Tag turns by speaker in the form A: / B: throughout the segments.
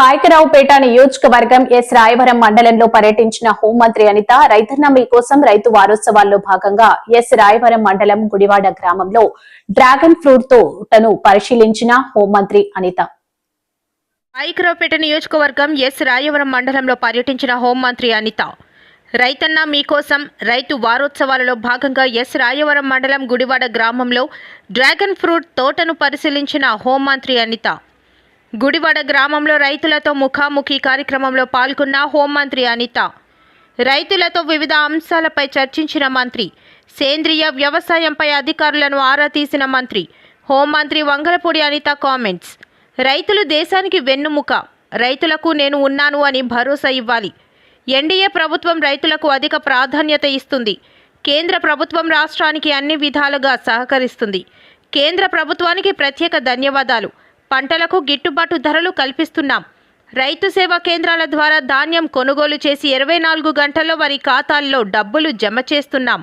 A: పాయకరావుపేట నియోజకవర్గం ఎస్. రాయవరం మండలంలో పర్యటించిన హోంమంత్రి అనిత రైతన్న మీకోసం రైతు వారోత్సవాల్లో భాగంగా ఎస్. రాయవరం మండలం గుడివాడ గ్రామంలో డ్రాగన్ ఫ్రూట్ తోటను పరిశీలించిన హోంమంత్రి అనిత.
B: పాయకరావుపేట నియోజకవర్గం ఎస్. రాయవరం మండలంలో పర్యటించిన హోంమంత్రి అనిత. రైతన్న మీకోసం రైతు వారోత్సవాలలో భాగంగా ఎస్. రాయవరం మండలం గుడివాడ గ్రామంలో డ్రాగన్ ఫ్రూట్ తోటను పరిశీలించిన హోంమంత్రి అనిత. గుడివాడ గ్రామంలో రైతులతో ముఖాముఖి కార్యక్రమంలో పాల్గొన్న హోంమంత్రి అనిత. రైతులతో వివిధ అంశాలపై చర్చించిన మంత్రి. సేంద్రియ వ్యవసాయంపై అధికారులను ఆరా తీసిన మంత్రి. హోంమంత్రి వంగలపూడి అనిత కామెంట్స్. రైతులు దేశానికి వెన్నుముక. రైతులకు నేను ఉన్నాను అని భరోసా ఇవ్వాలి. ఎన్డీఏ ప్రభుత్వం రైతులకు అధిక ప్రాధాన్యత ఇస్తుంది. కేంద్ర ప్రభుత్వం రాష్ట్రానికి అన్ని విధాలుగా సహకరిస్తుంది. కేంద్ర ప్రభుత్వానికి ప్రత్యేక ధన్యవాదాలు. పంటలకు గిట్టుబాటు ధరలు కల్పిస్తున్నాం. రైతు సేవా కేంద్రాల ద్వారా ధాన్యం కొనుగోలు చేసి ఇరవై నాలుగు గంటల్లో వారి ఖాతాల్లో డబ్బులు జమ చేస్తున్నాం.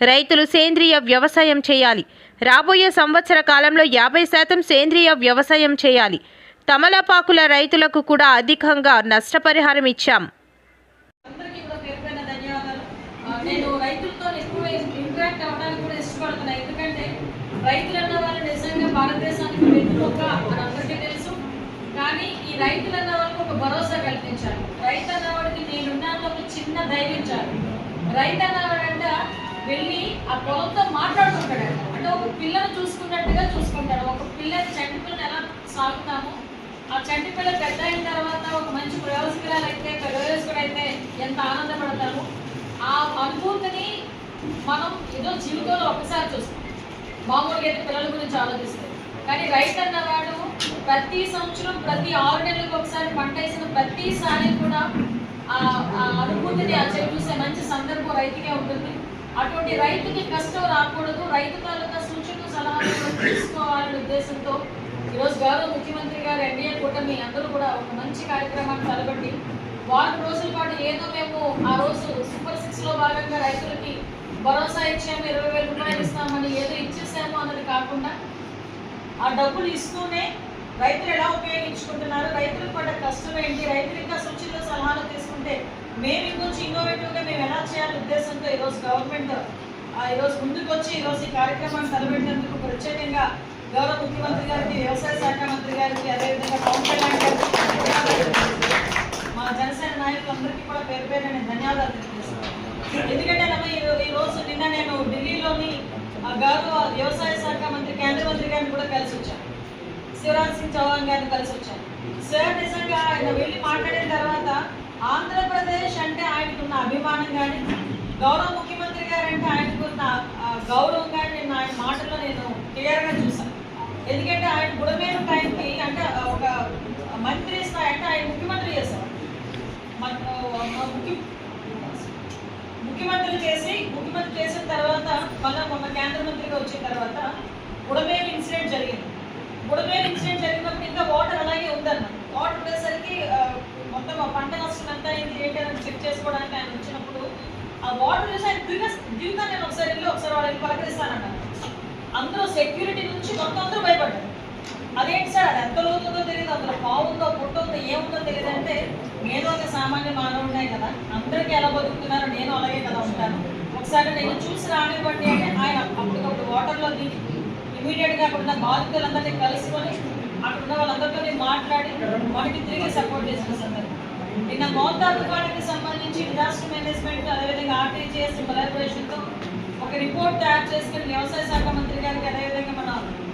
B: రైతులు సేంద్రియ వ్యవసాయం చేయాలి. రాబోయే సంవత్సర కాలంలో యాభై శాతం సేంద్రియ వ్యవసాయం చేయాలి. తమలపాకుల రైతులకు కూడా అధికంగా నష్టపరిహారం ఇచ్చాం.
C: నేను రైతులతో ఎక్కువ ఇంటరాక్ట్ అవ్వడానికి కూడా ఇష్టపడుతున్నాను ఎందుకంటే రైతులు అన్న వాళ్ళు నిజంగా భారతదేశానికి ఒక అందరికీ తెలుసు. కానీ ఈ రైతులు అన్న వాళ్ళకి ఒక భరోసా కల్పించాలి. రైతు అన్నవాడికి నేనున్నాను ఒక చిన్న ధైర్యం చాలు. రైతు అన్నవాడంట వెళ్ళి ఆ పొలంతో మాట్లాడుకుంటాడు. అంటే ఒక పిల్లను చూసుకున్నట్టుగా చూసుకుంటాడు. ఒక పిల్లని చంటి పిల్లని ఎలా సాగుతాము? ఆ చంటి పిల్ల పెద్ద అయిన తర్వాత ఒక మంచి ప్రయోజకురాలు అయితే ప్రయోజకుడు అయితే ఎంత ఆనందపడతాము ఆ అనుభూతిని మనం ఏదో జీవితంలో ఒకసారి చూస్తాం. మామూలుగా అయితే పిల్లల గురించి ఆలోచిస్తాం. కానీ రైతు అన్నవాడు ప్రతి సంవత్సరం ప్రతి ఆరు నెలలకు ఒకసారి పంట వేసిన ప్రతిసారి కూడా ఆ అనుభూతిని ఆ చెవి చూసే మంచి సందర్భం రైతుకే ఉంటుంది. అటువంటి రైతుకి కష్టం రాకూడదు. రైతు తాలూకా సూచనలు సలహాలు తీసుకోవాలనే ఉద్దేశంతో ఈరోజు గౌరవ ముఖ్యమంత్రి గారు ఎన్డీఏ కూటమి అందరూ కూడా ఒక మంచి కార్యక్రమాన్ని తలబట్టి వారం రోజుల పాటు ఏదో మేము ఆ రోజు సూపర్ సిక్స్లో భాగంగా రైతులకి భరోసా ఇచ్చాము. ఇరవై వేల రూపాయలు ఇస్తామని ఏదో ఇచ్చేసాము అన్నది కాకుండా ఆ డబ్బులు ఇస్తూనే రైతులు ఎలా ఉపయోగించుకుంటున్నారు? రైతులకు పడ్డ కష్టం ఏంటి? రైతులు ఇంకా సూచనలు సలహాలు తీసుకుంటే మేము ఇంకొంచెం ఇన్నోవేటివ్గా మేము ఎలా చేయాలి ఉద్దేశంతో ఈరోజు గవర్నమెంట్ ఆ, ఈరోజు ముందుకు వచ్చి ఈరోజు ఈ కార్యక్రమాన్ని తలపెట్టినందుకు ప్రత్యేకంగా గౌరవ ముఖ్యమంత్రి గారికి వ్యవసాయ శాఖ మంత్రి గారికి అదేవిధంగా పవన్ కళ్యాణ్ గారికి మా జనసేన నాయకులందరికీ కూడా పేరు పేరు నేను ధన్యవాదాలు తెలియజేస్తున్నాను. ఎందుకంటే ఈ రోజు నిన్న నేను ఢిల్లీలోని ఆ గౌరవ వ్యవసాయ శాఖ మంత్రి కేంద్ర మంత్రి గారిని కూడా కలిసి వచ్చాను శివరాజ్ సింగ్ చౌహాన్ గారిని కలిసి వచ్చాను సార్ నిజంగా ఆయన వెళ్ళి మాట్లాడిన తర్వాత ఆంధ్రప్రదేశ్ అంటే ఆయనకున్న అభిమానం కానీ గౌరవ ముఖ్యమంత్రి గారు అంటే ఆయనకున్న గౌరవం కానీ నేను ఆయన మాటల్లో నేను క్లియర్గా చూసాను ఎందుకంటే ఆయన బుడమేరు టైంకి అంటే ఒక మంత్రి స్థాయి అంటే ఆయన ముఖ్యమంత్రి చేశారు. మన- ముఖ్య ముఖ్యమంత్రి చేసి ముఖ్యమంత్రి చేసిన తర్వాత మళ్ళీ మొన్న కేంద్ర మంత్రిగా వచ్చిన తర్వాత బుడమేరు ఇన్సిడెంట్ జరిగింది. బుడమేరు ఇన్సిడెంట్ జరిగినప్పుడు ఇంకా వాటర్ అలాగే ఉందన్న. వాటర్ ఉండేసరికి మొత్తం ఆ పంట నష్టం ఎంత అయింది ఏంటి అని చెక్ చేసుకోవడానికి ఆయన వచ్చినప్పుడు ఆ వాటర్ చూసి ఆయన దిగ దిగుతా నేను ఒకసారి వెళ్ళి ఒకసారి వాళ్ళకి పలకరిస్తానంట అందరూ సెక్యూరిటీ నుంచి మొత్తం అందరూ భయపడ్డారు. అదేంటి సార్ అది ఎంత లోతుందో తెలియదు అందులో పావుందో పుట్టుందో ఏముందో తెలియదు అంటే నేను ఒక సామాన్య మానవుడే కదా అందరికీ ఎలా బతుకుతున్నారో నేను అలాగే కదా ఉంటాను. ఒకసారి నేను చూసి రానివ్వండి అంటే ఆయన అప్పటికప్పుడు వాటర్లో దిగి ఇమీడియట్గా అక్కడ ఉన్న బాధితులందరినీ కలుసుకొని అక్కడ ఉన్న వాళ్ళందరితో మాట్లాడి వాటికి తిరిగి సపోర్ట్ చేసిన సందర్భం నిన్న మోతా తుఫానికి సంబంధించి డిజాస్టర్ మేనేజ్మెంట్ అదేవిధంగా ఆర్టీజీఎస్ కొలాబరేషన్తో ఒక రిపోర్ట్ తయారు చేసుకుని వ్యవసాయ శాఖ మంత్రి గారికి అదేవిధంగా మన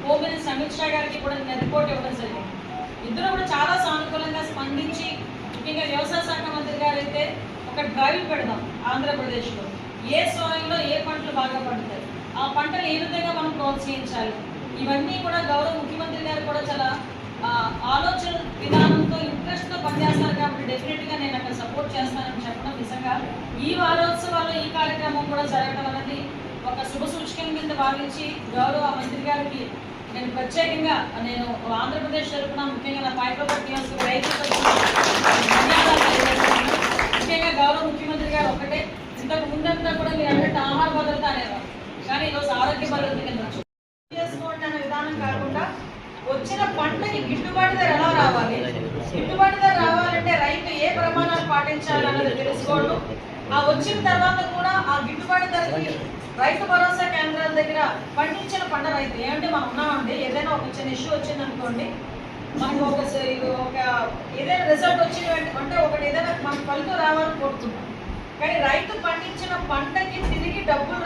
C: హోమ్ మినిస్టర్ అమిత్ షా గారికి కూడా నిన్న రిపోర్ట్ ఇవ్వడం జరిగింది. ఇద్దరు కూడా చాలా సానుకూలంగా స్పందించి ముఖ్యంగా వ్యవసాయ శాఖ మంత్రి గారు అయితే ఒక డ్రైవ్ పెడదాం ఆంధ్రప్రదేశ్లో. ఏ సాయిల్లో ఏ పంటలు బాగా పండుతాయి? ఆ పంటలు ఏ విధంగా మనం ప్రోత్సహించాలి? ఇవన్నీ కూడా గౌరవ ముఖ్యమంత్రి గారు కూడా చాలా ఆలోచన విధానంతో ఇంట్రెస్ట్తో పనిచేస్తారు కాబట్టి డెఫినెట్గా నేను అక్కడ సపోర్ట్ చేస్తానని చెప్పడం నిజంగా. ఈ వారోత్సవాల్లో ఈ కార్యక్రమం కూడా జరగడం అనేది ఒక శుభ సూచకం కింద భావించి గౌరవ మంత్రి గారికి నేను ప్రత్యేకంగా నేను ఆంధ్రప్రదేశ్ తరఫున ముఖ్యంగా నా పాయకపట్టి రైతుల ముఖ్యంగా గౌరవ ముఖ్యమంత్రి గారు ఒకటే ఇంతకు ముందంతా కూడా మీరు అన్నట్టు ఆహార భద్రత అనేవారు. కానీ ఈరోజు ఆరోగ్య భద్రత కింద. చేసుకోండి అనే విధానం కాకుండా వచ్చిన పంటకి గిట్టుబాటు ధర ఎలా రావాలి? గిట్టుబాటు ధర రావాలంటే రైతు ఏ ప్రమాణాలు పాటించాలి అన్నది తెలుసుకోవడం. ఆ వచ్చిన తర్వాత కూడా ఆ గిట్టుబాటు ధరకి రైతు భరోసా కేంద్రాల దగ్గర పండించిన పంట రైతు. ఏమంటే మనం ఉన్నామండి ఏదైనా ఒక చిన్న ఇష్యూ వచ్చిందనుకోండి మనకు ఒక ఒక ఏదైనా రిజల్ట్ వచ్చిన అంటే ఒకటి ఏదైనా మనకు ఫలితం రావాలని కోరుకుంటాం. కానీ రైతు పండించిన పంటకి తిరిగి డబ్బులు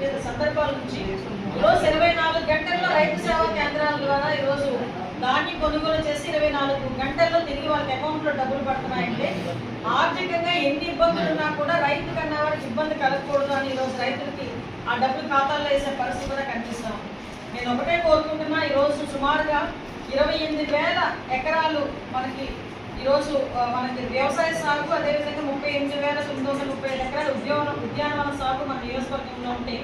C: పెట్టిన సందర్భాల నుంచి ఈరోజు ఇరవై నాలుగు గంటల్లో రైతు సేవా కేంద్రాల ద్వారా ఈరోజు దాన్ని కొనుగోలు చేసి ఇరవై నాలుగు గంటల్లో తిరిగి వాళ్ళకి అకౌంట్లో డబ్బులు పడుతున్నాయంటే ఆర్థికంగా ఎన్ని ఇబ్బందులు ఉన్నా కూడా రైతు కన్నా వారికి ఇబ్బంది కలగకూడదు అని ఈరోజు రైతులకి ఆ డబ్బులు ఖాతాల్లో వేసే పరిస్థితి కూడా కనిపిస్తాం నేను ఒకటే కోరుకుంటున్నా ఈరోజు సుమారుగా ఇరవై ఎనిమిది వేల ఎకరాలు మనకి ఈరోజు మనకి వ్యవసాయ సాగు అదేవిధంగా ముప్పై ఎనిమిది వేల తొమ్మిది వందల ముప్పై ఎకరాలు ఉద్యాన ఉద్యానవన సాగు మన నియోజకవర్గంలో ఉంటే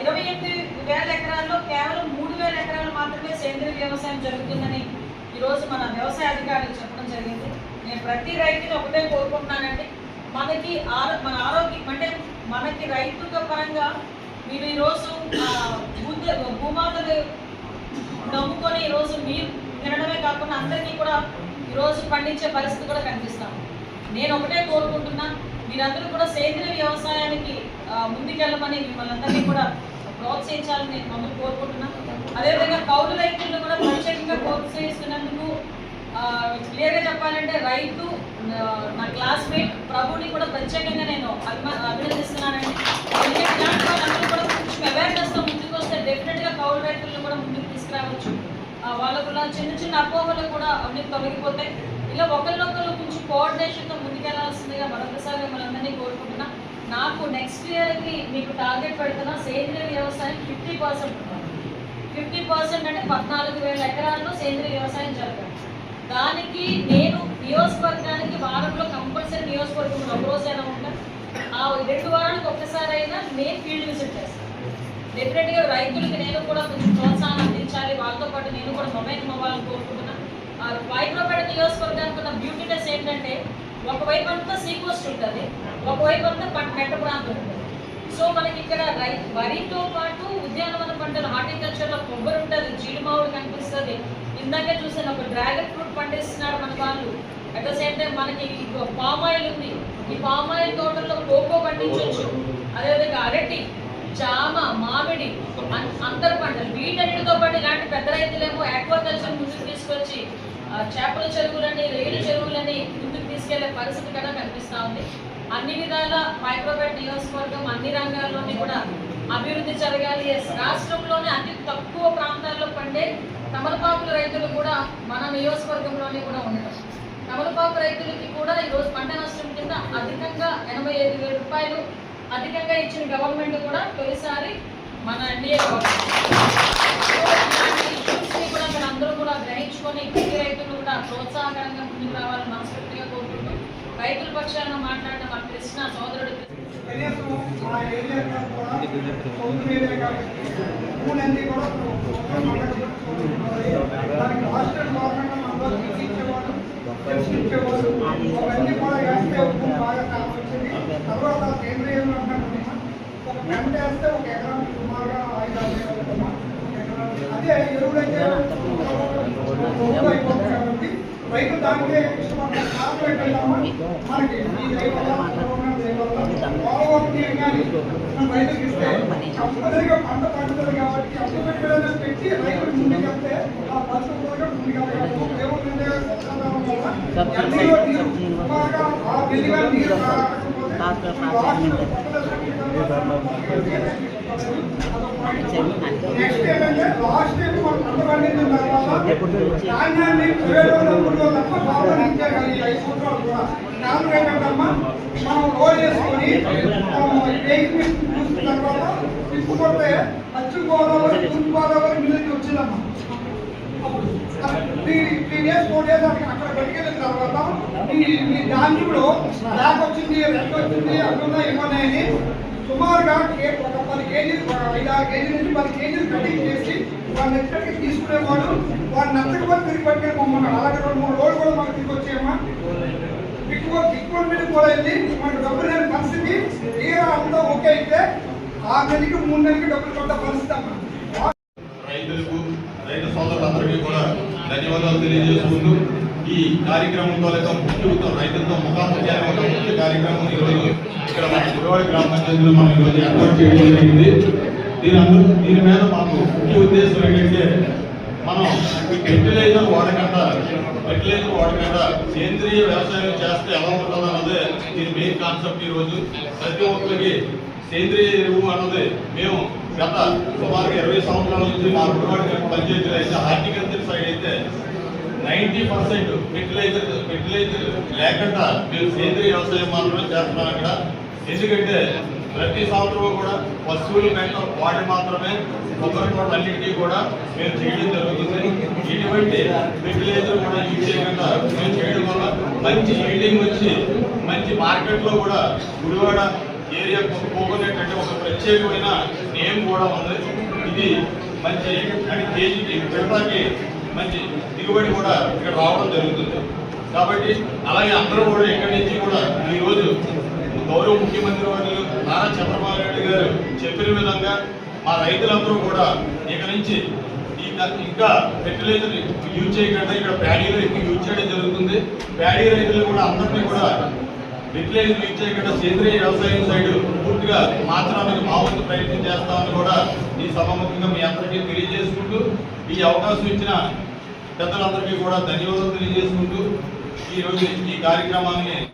C: ఇరవై ఎనిమిది వేల ఎకరాల్లో కేవలం మూడు వేల ఎకరాలు మాత్రమే సేంద్రీయ వ్యవసాయం జరుగుతుందని ఈరోజు మన వ్యవసాయ అధికారులు చెప్పడం జరిగింది. నేను ప్రతి రైతుని ఒకటే కోరుకుంటున్నానండి. మనకి ఆరో మన ఆరోగ్యం అంటే మనకి రైతుల పరంగా మీరు ఈరోజు భూమాతలు నమ్ముకొని ఈరోజు మీరు తినడమే కాకుండా అందరినీ కూడా రోజు పండించే పరిస్థితి కూడా కనిపిస్తాం నేను ఒకటే కోరుకుంటున్నా మీరందరూ కూడా సేంద్రియ వ్యవసాయానికి ముందుకెళ్ళమని మిమ్మల్ని అందరినీ కూడా ప్రోత్సహించాలని నేను మమ్మల్ని కోరుకుంటున్నాను అదేవిధంగా కౌలు రైతులను కూడా ప్రత్యేకంగా ప్రోత్సహిస్తున్నందుకు క్లియర్గా చెప్పాలంటే రైతు నా క్లాస్మేట్ ప్రభుని కూడా ప్రత్యేకంగా నేను అభిమా అభినందిస్తున్నానండి. ఎందుకంటే కూడా కొంచెం అవేర్నెస్తో ముందుకు వస్తే డెఫినెట్గా కౌలు రైతులను కూడా ముందుకు తీసుకురావచ్చు. ఆ, వాళ్ళకు చిన్న చిన్న అపోహలు కూడా అన్ని తొలగిపోతాయి. ఇలా ఒకరినొకరు కొంచెం కోఆర్డినేషన్తో ముందుకెళ్ళాల్సిందిగా మరొకసారి మిమ్మల్ని అందరినీ కోరుకుంటున్నా. నాకు నెక్స్ట్ ఇయర్కి మీకు టార్గెట్ పెడుతున్నా సేంద్రియ వ్యవసాయం ఫిఫ్టీ పర్సెంట్ ఫిఫ్టీ పర్సెంట్ అంటే పద్నాలుగు వేల ఎకరాల్లో సేంద్రియ వ్యవసాయం జరగాలి. దానికి నేను నియోజకవర్గానికి వారంలో కంపల్సరీ నియోజకవర్గంలో ఒక రోజైనా ఉంటాను ఆ రెండు వారాలకు ఒక్కసారి అయినా నేను ఫీల్డ్ విజిట్ చేస్తాను డెఫినెట్గా రైతులకి నేను కూడా కొంచెం ప్రోత్సాహం అందించాలి. వాళ్ళతో పాటు నేను కూడా మొబైల్ అవ్వాలని కోరుకుంటున్నాను ఆ నియోజకవర్గానికి ఉన్న బ్యూటీనెస్ ఏంటంటే ఒకవైపు అంతా సీ ఉంటుంది ఒకవైపు అంతా పట్ మెట్ట ప్రాంతం ఉంటుంది. సో మనకి ఇక్కడ రై వరితో పాటు ఉద్యానవన పంటలు హార్టికల్చర్లో కొబ్బరి ఉంటుంది జీడిమావుడు కనిపిస్తుంది. ఇందాకే చూసాను ఒక డ్రాగన్ ఫ్రూట్ పండిస్తున్నారు మన వాళ్ళు. అట్ ద సేమ్ టైం మనకి పామ్ ఆయిల్ ఉంది. ఈ పామ్ ఆయిల్ తోటల్లో కోకో పండించవచ్చు అదేవిధంగా అరటి. జామ మామిడి అంతర పంటలు. వీటన్నిటితో పాటు ఇలాంటి పెద్ద రైతులేమో ఆక్వాకల్చర్ ముందుకు తీసుకొచ్చి చేపల చెరువులని రేడు చెరువులని ముందుకు తీసుకెళ్ళే పరిస్థితి కూడా కనిపిస్తూ ఉంది. అన్ని విధాల మైక్రోబెట్ నియోజకవర్గం అన్ని రంగాల్లోని కూడా అభివృద్ధి జరగాలి. ఎస్ రాష్ట్రంలోనే అతి తక్కువ ప్రాంతాల్లో పండే తమలపాకుల రైతులు కూడా మన నియోజకవర్గంలోనే కూడా ఉండటం. తమలపాకు రైతులకి కూడా ఈరోజు పంట నష్టం కింద అధికంగా ఎనభై ఐదు వేల రూపాయలు అధికంగా ఇచ్చిన గవర్నమెంట్ కూడా తొలిసారి మన ఎన్డీఏ గవర్నమెంట్ కూడా మీరు అందరూ కూడా గ్రహించుకొని ప్రతి రైతులు కూడా ప్రోత్సాహకరంగా ముందుకు రావాలని మనస్ఫూర్తిగా కోరుకుంటూ రైతుల పక్షాన మాట్లాడిన మా కృష్ణ సోదరుడు
D: కూడా హాస్టల్ గవర్నమెంట్ అందరూ కూడా వేస్తే బాగా కావచ్చింది తర్వాత సేంద్రియం అంటున్నాం ఒక గంట వేస్తే ఒక ఎకరం సుమారుగా ఐదు ఆరు వేలు? అదే ఎరువులైతే అయిపోతుంది కాబట్టి రైతు దానికే ఇష్టపడతారు. కారణం ఏంటంటే మనకి ఈ మనం రైతుకి ఇస్తే కంపల్సరిగా పంట పండుతుంది కాబట్టి అప్పు పెట్టుబడి పెట్టి రైతులు ముందుకెళ్తే ఆ పంట కూడా ముందుకెళ్తారు ఏముందంటే ఆ బిల్లుగా నీరు రాకపోతే నెక్స్ట్ ఏంటంటే లాస్ట్ టైం మనం పంట పండించిన తర్వాత ధాన్యాన్ని వేలలో మూడు తప్ప బాగా ఇచ్చారు ఈ ఐదు సంవత్సరాలు కూడా కారణం ఏంటంటమ్మా మనం రోడ్ చేసుకొని టేకింగ్ చూసిన తర్వాత తిప్పుకుంటే పశ్చిమ గోదావరి తూర్పు గోదావరి మిల్లుకి వచ్చిందమ్మా three three days four days అక్కడ అక్కడ పట్టుకెళ్ళిన తర్వాత ఈ ఈ ధాన్యంలో బ్లాక్ వచ్చింది రెడ్ వచ్చింది అట్లున్నా ఏమన్నాయని సుమారుగా ఒక పది కేజీలు ఐదు ఆరు కేజీల నుంచి పది కేజీలు కటింగ్ చేసి వాళ్ళని ఎక్కడికి తీసుకునేవాడు వాడు నచ్చకపోతే తిరిగి పట్టుకెళ్ళి మమ్మల్ని అలాగే రెండు మూడు రోజులు కూడా మాకు తిరిగి వచ్చేయమ్మా. ఎక్కువ ఎక్కువ మీద కూడా వెళ్ళి మనకు డబ్బులు లేని పరిస్థితి తీరా అంతా ఓకే అయితే ఆరు నెలలకి మూడు నెలలకి డబ్బులు కొట్ట పరిస్థితి అమ్మా.
E: ముందు ఈ కార్యక్రమం తాలూకా ముఖ్యంతో రైతులతో ముఖాముఖి ఒక ముఖ్య కార్యక్రమం ఈరోజు ఇక్కడ మన గుడివాడ గ్రామ పంచాయతీలో మనం ఈరోజు ఏర్పాటు చేయడం జరిగింది. దీని అందరూ దీని మీద మాకు ముఖ్య ఉద్దేశం ఏంటంటే మనం ఫెర్టిలైజర్ వాడకుండా ఫెర్టిలైజర్ వాడకుండా సేంద్రియ వ్యవసాయం చేస్తే ఎలా ఉంటుంది అన్నదే దీని మెయిన్ కాన్సెప్ట్ ఈరోజు ప్రతి ఒక్కరికి సేంద్రియ ఎరువు అన్నది మేము గత సుమారుగా ఇరవై సంవత్సరాల నుంచి మా గుడివాడ పంచాయతీలో అయితే ఆర్థిక నైంటీ పర్సెంట్ ఫెర్టిలైజర్ ఫెర్టిలైజర్ లేకుండా మేము సేంద్రియ వ్యవసాయం మాత్రమే చేస్తున్నారు అక్కడ. ఎందుకంటే ప్రతి సంవత్సరం కూడా పశువుల వెంట వాడి మాత్రమే కొబ్బరి తోటలన్నింటినీ కూడా మేము చేయడం జరుగుతుంది. ఇటువంటి ఫెర్టిలైజర్ కూడా యూజ్ చేయకుండా మేము చేయడం వల్ల మంచి ఈల్డింగ్ వచ్చి మంచి మార్కెట్లో కూడా గుడివాడ ఏరియా కోకోనట్ అంటే ఒక ప్రత్యేకమైన నేమ్ కూడా ఉంది. ఇది మంచి అంటే కేజీకి పెడతాకి మంచి దిగుబడి కూడా ఇక్కడ రావడం జరుగుతుంది. కాబట్టి అలాగే అందరూ కూడా ఇక్కడి నుంచి కూడా ఈ రోజు గౌరవ ముఖ్యమంత్రి వర్యులు నారా చంద్రబాబు నాయుడు గారు చెప్పిన విధంగా మా రైతులందరూ కూడా ఇక నుంచి ఇంకా ఫెర్టిలైజర్ యూజ్ చేయకుండా ఇక్కడ ప్యాడీలో ఎక్కువ యూజ్ చేయడం జరుగుతుంది. ప్యాడీ రైతులు కూడా అందరినీ కూడా ఫెర్టిలైజర్ యూజ్ చేయకుండా సేంద్రియ వ్యవసాయం సైడ్ పూర్తిగా మార్చడానికి మా వంతు ప్రయత్నం చేస్తామని కూడా ఈ సభాముఖంగా మీ అందరికీ తెలియజేసుకుంటూ ఈ అవకాశం ఇచ్చిన పెద్దలందరికీ కూడా ధన్యవాదాలు తెలియజేసుకుంటూ ఈ రోజు ఈ కార్యక్రమాన్ని